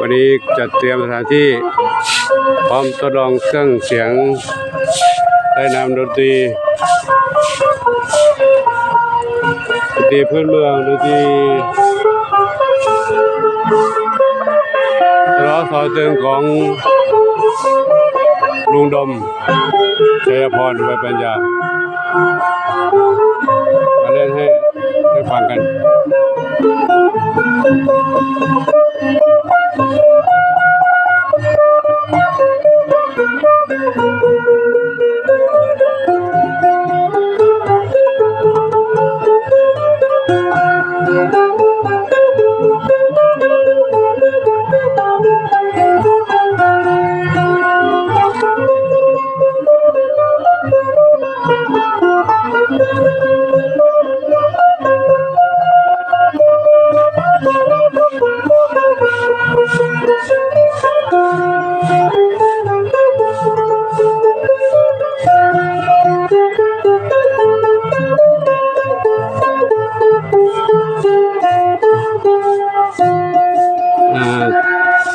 วันนี้จัดเตรียมสถานที่พร้อมทดลองเครื่องเสียงได้นำดนตรีดนตรีพื้นเมืองดนตรีร้องสอตึงของลุงดมชัยพรไวปัญญา มาเล่นให้ได้ฟังกัน อ่า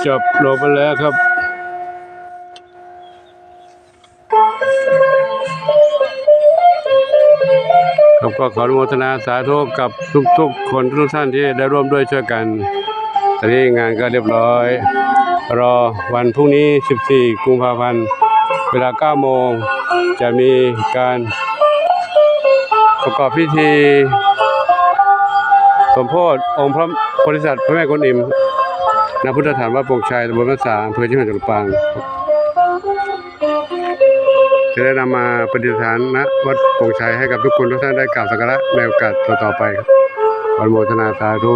จบลงไปแล้วครับครับก็ขออนุโมทนาสาธุกับทุกๆ คนทุกท่านที่ได้ร่วมด้วยช่วยกัน ตอนนี้งานก็เรียบร้อย รอวันพรุ่งนี้ 14 กุมภาพันธ์ เวลา 9 โมง จะมีการประกอบพิธี สมโพธิองค์พระโพธิสัตว์พระแม่กวนอิมณพุทธสถานวัดโป่งชัยตำบลพระสาอำเภอชิงหวัดจังหวัดลำปางจะได้นำมาประดิษฐานณวัดโป่งชัยให้กับทุกคนทุกท่านได้กราบสักการะในโอกาสต่อๆไปครับอนุโมทนาสาธุ